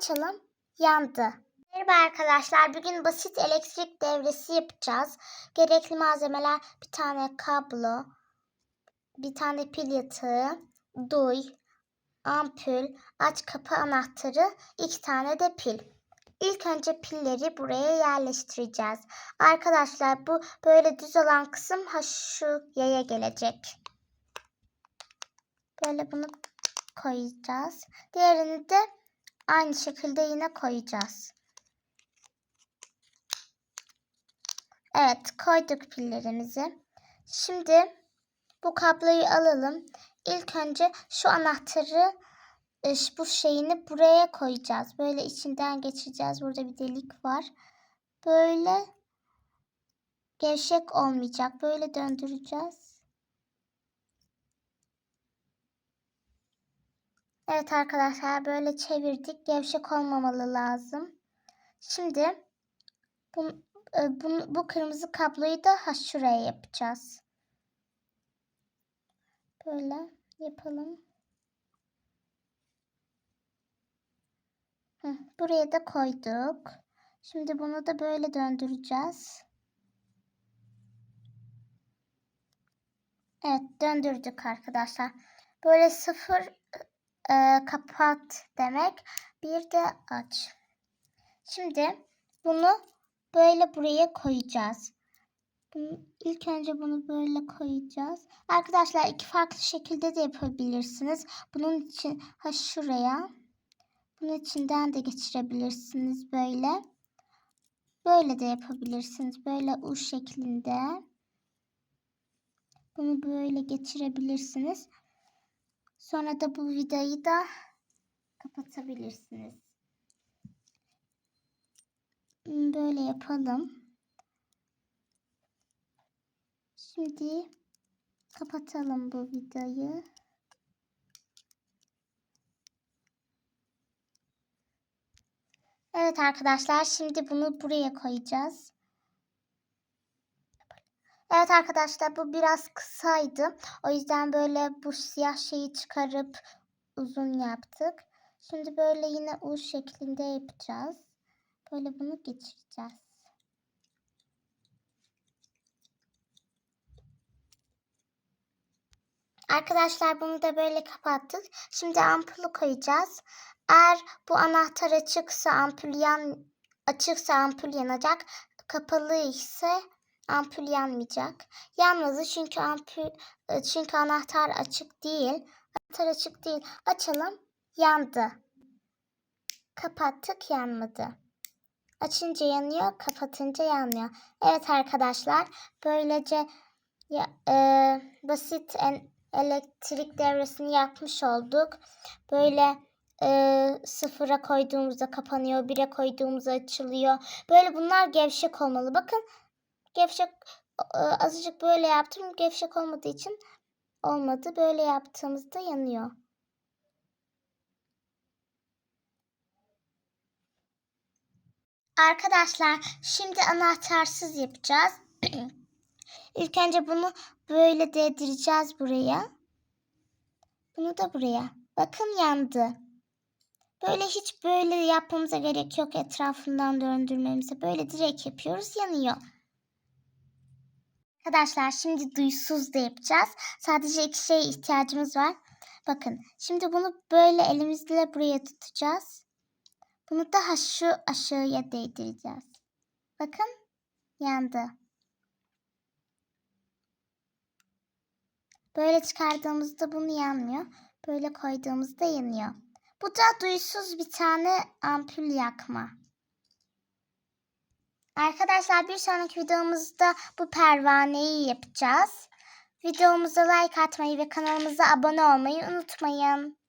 Açalım. Yandı. Merhaba arkadaşlar. Bugün basit elektrik devresi yapacağız. Gerekli malzemeler bir tane kablo, bir tane pil yatağı, duy, ampul, aç kapı anahtarı, iki tane de pil. İlk önce pilleri buraya yerleştireceğiz. Arkadaşlar bu böyle düz olan kısım ha şu yaya gelecek. Böyle bunu koyacağız. Diğerini de aynı şekilde yine koyacağız. Evet koyduk pillerimizi. Şimdi bu kabloyu alalım. İlk önce şu anahtarı e, bu şeyini buraya koyacağız. Böyle içinden geçireceğiz. Burada bir delik var. Böyle gevşek olmayacak. Böyle döndüreceğiz. Evet arkadaşlar böyle çevirdik. Gevşek olmamalı lazım. Şimdi bu, e, bu, bu kırmızı kabloyu da ha şuraya yapacağız. Böyle yapalım. Hı, buraya da koyduk. Şimdi bunu da böyle döndüreceğiz. Evet döndürdük arkadaşlar. Böyle sıfır e, kapat demek. Bir de aç. Şimdi bunu böyle buraya koyacağız. İlk önce bunu böyle koyacağız. Arkadaşlar iki farklı şekilde de yapabilirsiniz. Bunun için ha şuraya. Bunun içinden de geçirebilirsiniz böyle. Böyle de yapabilirsiniz. Böyle U şeklinde. Bunu böyle geçirebilirsiniz. Sonra da bu vidayı da kapatabilirsiniz. Böyle yapalım. Şimdi kapatalım bu vidayı. Evet arkadaşlar şimdi bunu buraya koyacağız. Evet arkadaşlar bu biraz kısaydı. O yüzden böyle bu siyah şeyi çıkarıp uzun yaptık. Şimdi böyle yine U şeklinde yapacağız. Böyle bunu geçireceğiz. Arkadaşlar bunu da böyle kapattık. Şimdi ampulü koyacağız. Eğer bu anahtar açıksa ampul yan açıksa ampul yanacak. Kapalı ise ampul yanmayacak. Yanmadı çünkü ampul e, çünkü anahtar açık değil. Anahtar açık değil. Açalım. Yandı. Kapattık yanmadı. Açınca yanıyor, kapatınca yanmıyor. Evet arkadaşlar, böylece ya, e, basit en, elektrik devresini yapmış olduk. Böyle e, sıfıra koyduğumuzda kapanıyor, bire koyduğumuzda açılıyor. Böyle bunlar gevşek olmalı. Bakın gevşek e, azıcık böyle yaptım. Gevşek olmadığı için olmadı. Böyle yaptığımızda yanıyor. Arkadaşlar şimdi anahtarsız yapacağız. İlk önce bunu böyle değdireceğiz buraya. Bunu da buraya. Bakın yandı. Böyle hiç böyle yapmamıza gerek yok etrafından döndürmemize. Böyle direkt yapıyoruz yanıyor. Arkadaşlar şimdi duysuz da yapacağız. Sadece iki şeye ihtiyacımız var. Bakın şimdi bunu böyle elimizle buraya tutacağız. Bunu daha şu aşağıya değdireceğiz. Bakın yandı. Böyle çıkardığımızda bunu yanmıyor. Böyle koyduğumuzda yanıyor. Bu da duysuz bir tane ampul yakma. Arkadaşlar bir sonraki videomuzda bu pervaneyi yapacağız. Videomuza like atmayı ve kanalımıza abone olmayı unutmayın.